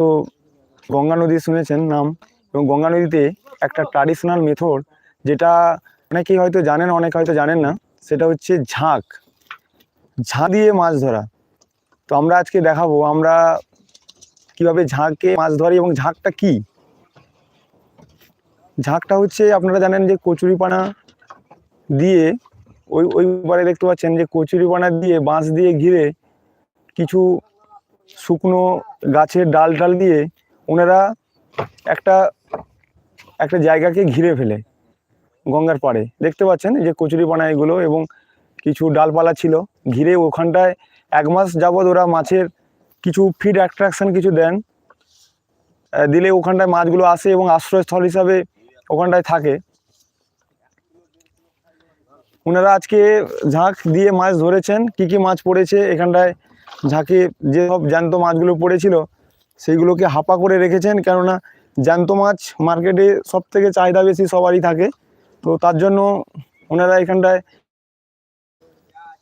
তো গঙ্গা নদী শুনেছেন নাম এবং গঙ্গা নদীতে একটা ট্র্যাডিশনাল মেথড যেটা অনেকেই হয়তো জানেন, অনেকে হয়তো জানেন না, সেটা হচ্ছে ঝাঁক। ঝাঁ দিয়ে মাছ ধরা। তো আমরা আজকে দেখাবো, আমরা কীভাবে ঝাঁকে মাছ ধরি এবং ঝাঁকটা কি? ঝাঁকটা হচ্ছে, আপনারা জানেন যে কচুরিপানা দিয়ে ওই ওই, ওইবারে দেখতে পাচ্ছেন যে কচুরিপানা দিয়ে বাঁশ দিয়ে ঘিরে কিছু শুকনো গাছের ডাল টাল দিয়ে ওনারা একটা একটা জায়গাকে ঘিরে ফেলে গঙ্গার পাড়ে। দেখতে পাচ্ছেন যে কচুরিপানা এগুলো এবং কিছু ডালপালা ছিল। ঘিরে ওখানটায় এক মাস যাবৎ ওরা মাছের কিছু ফিড অ্যাট্রাকশন কিছু দেন। দিলে ওখানটায় মাছগুলো আসে এবং আশ্রয়স্থল হিসাবে ওখানটায় থাকে। ওনারা আজকে ঝাঁক দিয়ে মাছ ধরেছেন, কি কি মাছ পড়েছে এখানটায় ঝাঁকে যে সব জ্যান্ত মাছগুলো পড়েছিল সেইগুলোকে হাপা করে রেখেছেন কেননা জ্যান্ত মাছ মার্কেটে সব থেকে চাহিদা বেশি সবারই থাকে। তো তার জন্য ওনারা এখানটায়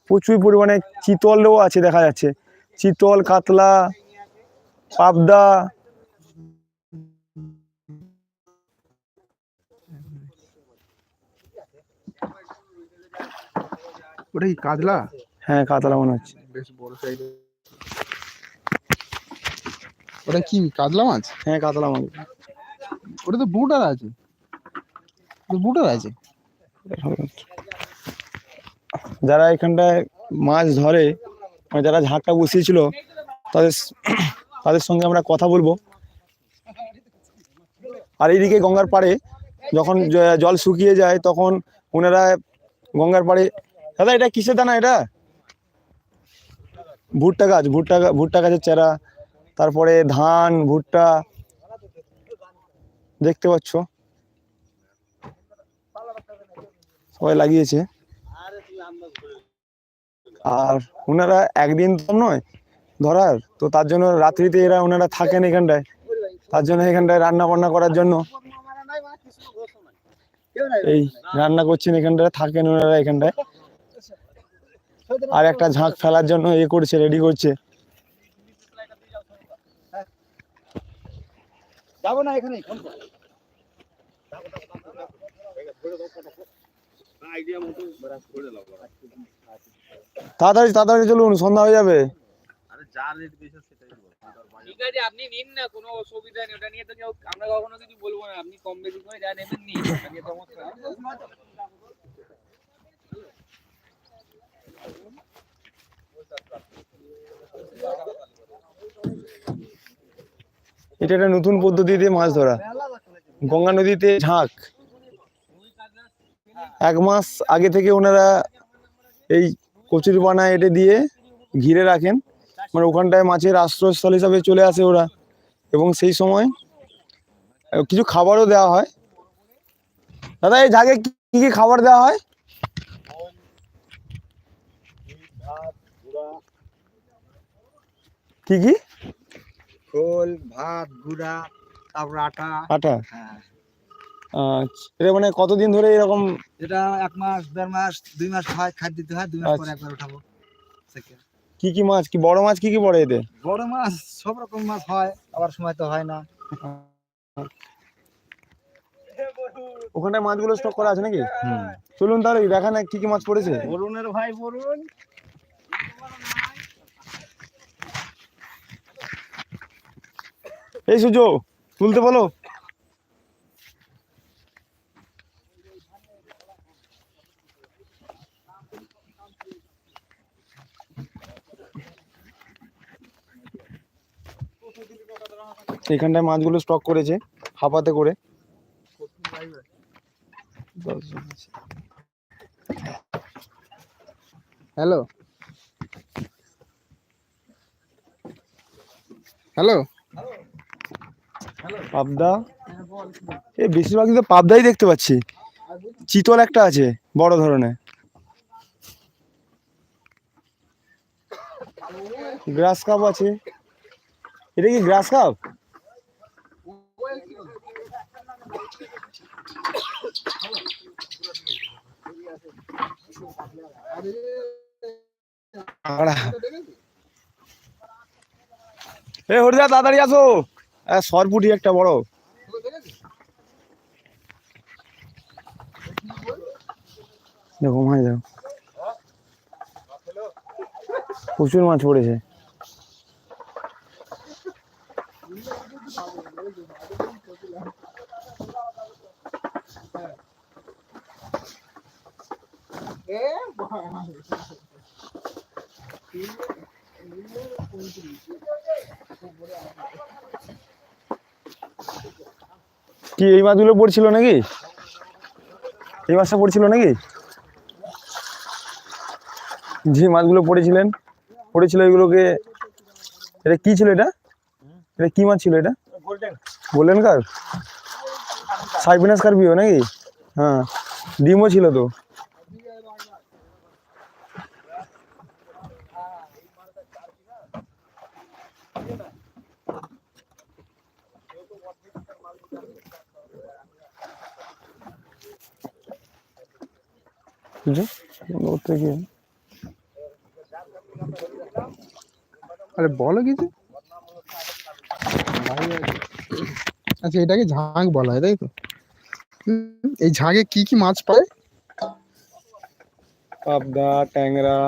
প্রচুর পরিমাণে চিতলও আছে দেখা যাচ্ছে। চিতল কাতলা পাবদা ওটা কি কাতলা? হ্যাঁ কাতলা মনে হচ্ছে। বেশ বড় সাইজ ওটা কি কাতলা মাছ? হ্যাঁ কাতলা মাছ। ওটা তো বুটার আছে। বুটার আছে। যারা এখানটায় মাছ ধরে মানে যারা ঝাঁকটা বসিয়েছিল তাদের তাদের সঙ্গে আমরা কথা বলব। আর এইদিকে গঙ্গার পাড়ে যখন জল শুকিয়ে যায় তখন ওনারা গঙ্গার পাড়ে দাদা এটা কিসের দানা এটা? ভুট্টা গাছ, ভুট্টা ভুট্টা গাছের চারা, তারপরে ধান, ভুট্টা, দেখতে পাচ্ছ। সবাই লাগিয়েছে। আর ওনারা একদিন তো নয়, ধরার, তো তার জন্য রাত্রিতে এরা ওনারা থাকেন এখানটায়। তার জন্য এখানটায় রান্না বান্না করার জন্য। এই রান্না করছেন এখানটায়, থাকেন ওনারা এখানটায়। আর একটা ঝাঁক ফেলার জন্য এ করছে রেডি করছে। যাব না এখানে তাড়াতাড়ি তাড়াতাড়ি চলুন সন্ধ্যা হয়ে যাবে। ঠিক আছে আপনি নিন না কোনো অসুবিধা নেই। ওটা নিয়ে তো আমরা কখনো কিছু বলব না। আপনি কম বেশি করে যা নেবেন নিন ওটা নিয়ে সমস্যা নেই। এটা একটা নতুন পদ্ধতিতে মাছ ধরা। গঙ্গা নদীতে ঝাঁক। এক মাস আগে থেকে ওনারা এই কচুরি পানা এটে দিয়ে ঘিরে রাখেন। মানে ওখানটায় মাছের আশ্রয়স্থল হিসাবে চলে আসে ওরা। এবং সেই সময় কিছু খাবারও দেওয়া হয়। দাদা, এই ঝাঁকে কি কি খাবার দেওয়া হয়? কি কি? খোল ভাত গুড়া তারপর আটা। আটা? হ্যাঁ। আচ্ছা। এটা মানে কতদিন ধরে এরকম? এটা এক মাস দেড় মাস দুই মাস হয় খাদ্য দিতে হয় দুই মাস পরে আচ্ছা। একবার উঠাবো কি কি মাছ? কি বড় মাছ কি কি পড়ে এতে বড় মাছ সব রকম মাছ হয় আবার সময় তো হয় না। ওখানটায় মাছগুলো স্টক করা আছে নাকি? চলুন তাহলে দেখা না কি কি মাছ পড়েছে। বরুণের ভাই বরুণ। এই সূর্য তুলতে বলো। এখানটায় মাছগুলো স্টক করেছে হাফাতে করে। হ্যালো হ্যালো পাবদা। এই বেশিরভাগই তো পাবদাই দেখতে পাচ্ছি। চিতল একটা আছে, বড় ধরনের। গ্রাস কাপ আছে। এটা কি গ্রাস কাপ? এ, হরিদা, তাড়াতাড়ি আসো। হ্যাঁ সরপুটি একটা বড়। দেখো মাছ দেখো। প্রচুর মাছ পড়েছে। কি এই মাছগুলো পড়ছিল নাকি? এই মাছটা পড়ছিল নাকি? যে মাছগুলো পড়েছিলেন পড়েছিল এগুলোকে এটা কি ছিল এটা? এটা কি মাছ ছিল এটা? বললেন কার সাইবিনাস কার্পিও নাকি? হ্যাঁ ডিমও ছিল তো। বুঝছ ওর থেকে আরে বলো কিছু আচ্ছা এটাকে ঝাঁক বলা হয় তাই তো হুম, এই ঝাঁকে কি কি মাছ পায় পাবদা ট্যাংরা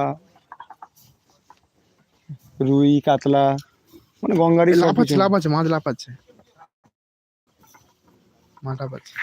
রুই কাতলা মানে গঙ্গারি সব লাফাচ্ছে কিছু। লাফাচ্ছে মাছ লাফাচ্ছে মাছ লাফাচ্ছে